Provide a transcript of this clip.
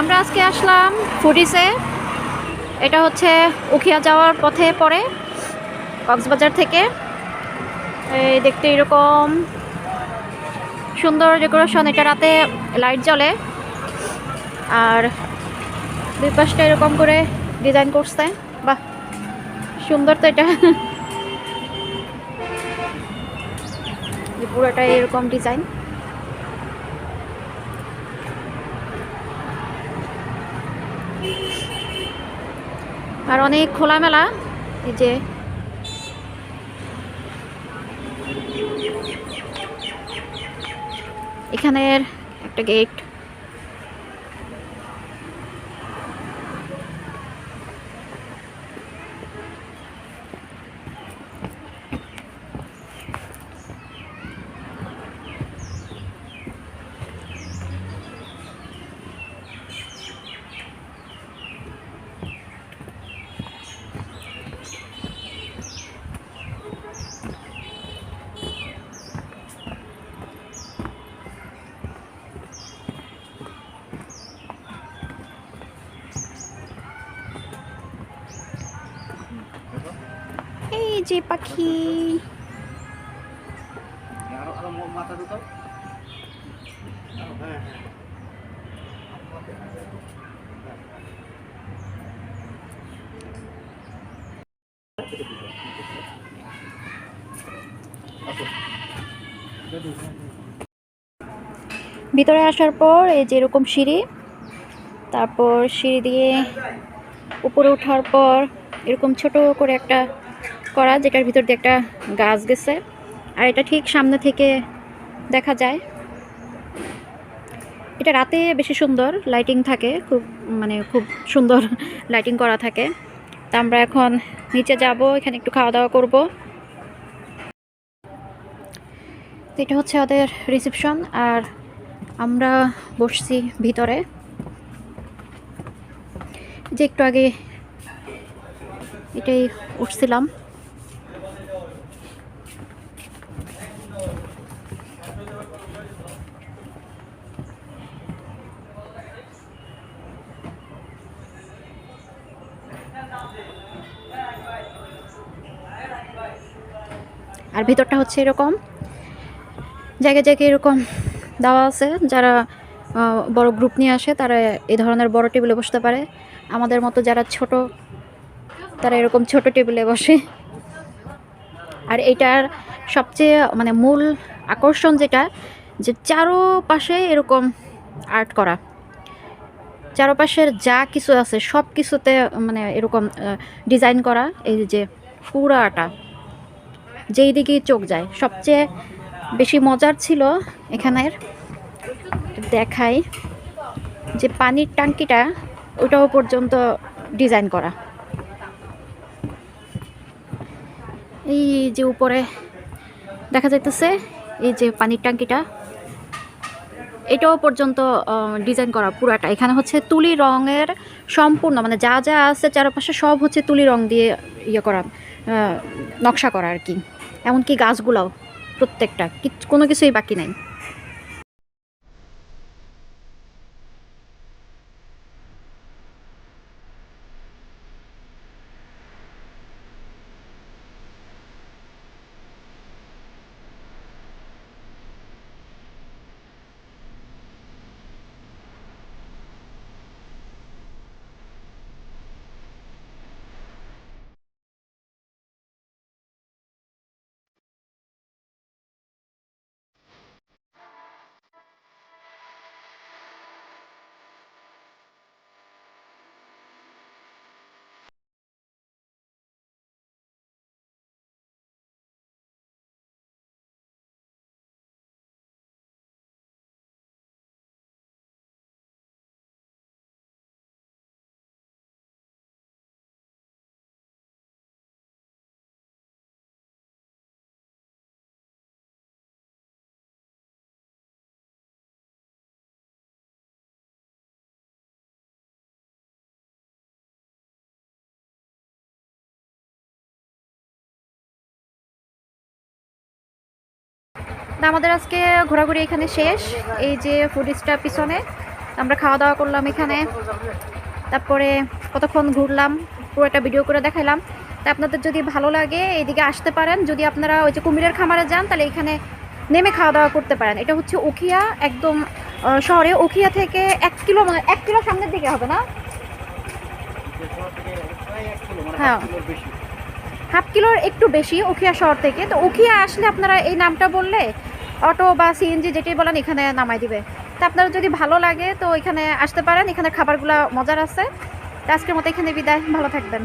আমরা আজকে আসলাম ফুডিসে। এটা হচ্ছে উখিয়া যাওয়ার পথে পড়ে কক্সবাজার থেকে। এই দেখতে এরকম সুন্দর ডেকোরেশন, এটা রাতে লাইট জ্বলে। আর দুই পাশটা এরকম করে ডিজাইন করছে। বাহ, সুন্দর তো এটা। এই পুরোটাই এরকম ডিজাইন। আর অনেক খোলামেলা এই যে। এখানের একটা গেট যে পাখি? ভিতরে আসার পর এই যে এরকম সিঁড়ি, তারপর সিঁড়ি দিয়ে উপরে ওঠার পর এরকম ছোট করে একটা করা, যেটার ভিতর দিয়ে একটা গাছ গেছে। আর এটা ঠিক সামনে থেকে দেখা যায়। এটা রাতে বেশি সুন্দর লাইটিং থাকে, খুব মানে খুব সুন্দর লাইটিং করা থাকে। তা আমরা এখন নিচে যাব, এখানে একটু খাওয়া দাওয়া করব এটা হচ্ছে ওদের রিসেপশন আর আমরা বসছি ভিতরে। যে একটু আগে এটাই উঠছিলাম। আর ভিতরটা হচ্ছে এরকম। জায়গায় জায়গায় এরকম দেওয়া আছে। যারা বড় গ্রুপ নিয়ে আসে, তারা এই ধরনের বড় টেবিলে বসতে পারে। আমাদের মতো যারা ছোট, তারা এরকম ছোট টেবিলে বসে। আর এটার সবচেয়ে মানে মূল আকর্ষণ যেটা, যে চারোপাশে এরকম আর্ট করা। চারপাশের যা কিছু আছে সব কিছুতে মানে এরকম ডিজাইন করা। এই যে পুরাটা। যেই দিকেই চোখ যায়। সবচেয়ে বেশি মজার ছিল এখানের দেখাই যে পানির ট্যাঙ্কিটা ওটাও পর্যন্ত ডিজাইন করা। এই যে উপরে দেখা যাইতেছে, এই যে পানির ট্যাঙ্কিটা এটাও পর্যন্ত ডিজাইন করা পুরাটা। এখানে হচ্ছে তুলি রঙের সম্পূর্ণ মানে যা যা আছে চারপাশে সব হচ্ছে তুলি রং দিয়ে ইয়ে করা নকশা করা আর কি। এমনকি গাছগুলাও প্রত্যেকটা কোনো কিছুই বাকি নাই। তা আমাদের আজকে ঘোরাঘুরি এখানে শেষ। এই যে ফুড স্টার পিছনে আমরা খাওয়া দাওয়া করলাম এখানে। তারপরে কতক্ষণ ঘুরলাম পুরো একটা ভিডিও করে দেখাইলাম। তা আপনাদের যদি ভালো লাগে এইদিকে আসতে পারেন। যদি আপনারা ওই যে কুমিরের খামারে যান তাহলে এখানে নেমে খাওয়া দাওয়া করতে পারেন। এটা হচ্ছে উখিয়া একদম শহরে। উখিয়া থেকে এক কিলো মানে এক কিলো সামনের দিকে হবে না? মানে হ্যাঁ। হাফ কিলোর একটু বেশি উখিয়া শহর থেকে। তো উখিয়া আসলে আপনারা এই নামটা বললে অটো বা সিএনজি যেটাই বলেন এখানে নামাই দিবে। তা আপনারা যদি ভালো লাগে তো এখানে আসতে পারেন এখানে খাবারগুলো মজার আছে। আজকের মতো এখানে বিদায়, ভালো থাকবেন।